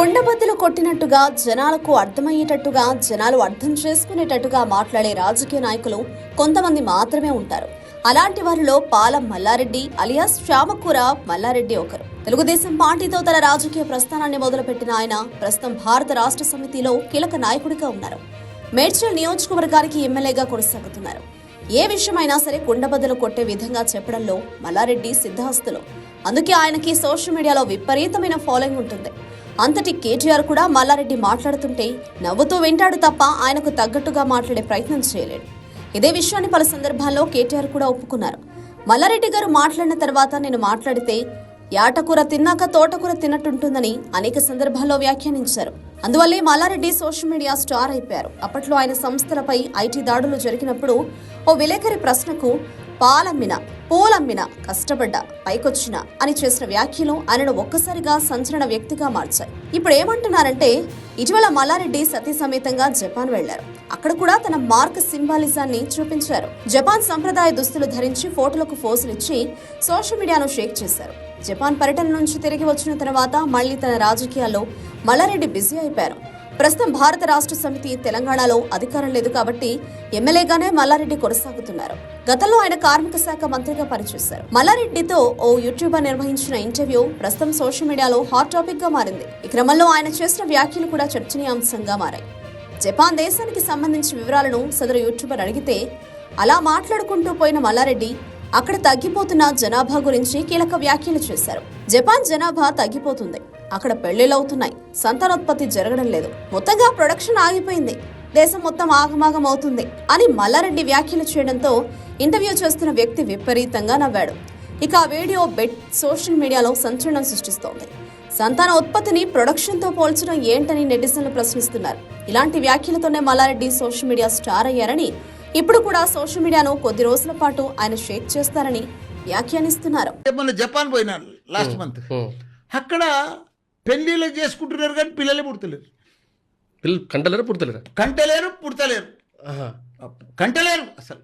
కొట్టినట్టుగా జనాలకు అర్థమయ్యేటట్టుగా జనాలు అర్థం చేసుకునేటట్టుగా మాట్లాడే రాజకీయ నాయకులు కొంతమంది మాత్రమే ఉంటారు. అలాంటి వారిలో పాలం మల్లారెడ్డి అలియాస్ శ్యామకూర మల్లారెడ్డి ఒకరు. తెలుగుదేశం పార్టీతో తన రాజకీయ ప్రస్థానాన్ని మొదలుపెట్టిన ఆయన ప్రస్తుతం భారత రాష్ట్ర సమితిలో కీలక నాయకుడిగా ఉన్నారు. మేడ్చల్ నియోజకవర్గానికి ఎమ్మెల్యేగా కొనసాగుతున్నారు. ఏ విషయమైనా సరే కుండబద్దలు కొట్టే విధంగా చెప్పడంలో మల్లారెడ్డి సిద్ధాస్తులు అందుకే ఆయనకి సోషల్ మీడియాలో విపరీతమైన ఫాలోయింగ్ ఉంటుంది. అంతటి కేటీఆర్ కూడా మల్లారెడ్డి మాట్లాడుతుంటే నవ్వుతూ వింటాడు తప్ప ఆయనకు తగ్గట్టుగా మాట్లాడే ప్రయత్నం చేయలేడు. ఇదే విషయాన్ని పలు సందర్భాల్లో కేటీఆర్ కూడా ఒప్పుకున్నారు. మల్లారెడ్డి గారు మాట్లాడిన తర్వాత నేను మాట్లాడితే యాటకూర తిన్నాక తోటకూర తిన్నట్టుంటుందని అనేక సందర్భాల్లో వ్యాఖ్యానించారు. అందువల్లే మల్లారెడ్డి సోషల్ మీడియా స్టార్ అయిపోయారు. అప్పట్లో ఆయన సంస్థలపై ఐటీ దాడులు జరిగినప్పుడు ఓ విలేకరి ప్రశ్నకు పాలమ్మిన పూలమ్మిన కష్టపడ్డ పైకొచ్చిన అని చేసిన వ్యాఖ్యలు ఆయనను ఒక్కసారిగా సంచలన వ్యక్తిగా మార్చాయి. ఇప్పుడు ఏమంటున్నారంటే ఇటీవల మల్లారెడ్డి సతీ సమేతంగా జపాన్ వెళ్ళారు అక్కడ కూడా తన మార్క్ సింబాలిజాన్ని చూపించారు. జపాన్ సంప్రదాయ దుస్తులు ధరించి ఫోటోలకు ఫోజులు ఇచ్చి సోషల్ మీడియాను షేక్ చేశారు. జపాన్ పర్యటన నుంచి తిరిగి వచ్చిన తర్వాత మళ్ళీ తన రాజకీయాల్లో మల్లారెడ్డి బిజీ అయిపోయారు. ప్రస్తుతం భారత రాష్ట్ర సమితి తెలంగాణలో అధికారం లేదు కాబట్టి ఎమ్మెల్యేగానే మల్లారెడ్డి కొనసాగుతున్నారు. గతంలో ఆయన కార్మిక శాఖ మంత్రిగా పనిచేశారు. మల్లారెడ్డితో ఓ యూట్యూబర్ నిర్వహించిన ఇంటర్వ్యూ ప్రస్తుతం సోషల్ మీడియాలో హాట్ టాపిక్గా మారింది. ఈ క్రమంలో ఆయన చేసిన వ్యాఖ్యలు కూడా చర్చనీయాంశంగా మారాయి. జపాన్ దేశానికి సంబంధించిన వివరాలను సదరు యూట్యూబర్ అడిగితే అలా మాట్లాడుకుంటూ పోయిన మల్లారెడ్డి అక్కడ తగ్గిపోతున్న జనాభా గురించి కీలక వ్యాఖ్యలు చేశారు. జపాన్ జనాభా తగ్గిపోతుంది. అక్కడ పెళ్ళిళ్ళవుతున్నాయి. సంతానోత్పత్తి జరగడం లేదు. మొత్తంగా ప్రొడక్షన్ ఆగిపోయింది. దేశం మొత్తం ఆగమాగం అవుతుంది అని మల్లారెడ్డి వ్యాఖ్యలు చేయడంతో ఇంటర్వ్యూ చేస్తున్న వ్యక్తి విపరీతంగా నవ్వాడు. ఇక ఆ వీడియో బెట్ సోషల్ మీడియాలో సంచలనం సృష్టిస్తోంది. సంతాన ఉత్పత్తిని ప్రొడక్షన్తో పోల్చడం ఏంటని నెటిజన్లు ప్రశ్నిస్తున్నారు. ఇలాంటి వ్యాఖ్యలతోనే మల్లారెడ్డి సోషల్ మీడియా స్టార్ అయ్యారని ఇప్పుడు కూడా సోషల్ మీడియాను కొద్ది రోజుల పాటు ఆయన షేక్ చేస్తారని వ్యాఖ్యానిస్తున్నారు. జపాన్ పోయినాను లాస్ట్ మంత్. అక్కడ పెళ్ళిళ్ళు చేసుకుంటున్నారు కానీ పిల్లలే పుడతలేరు. పిల్లలు కంటలేరా పుడతలేరా? కంటలేరు పుడతలేరు. కంటలేరు అసలు.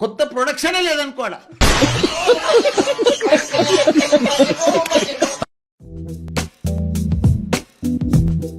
కొత్త ప్రొడక్షనే లేదనుకోడా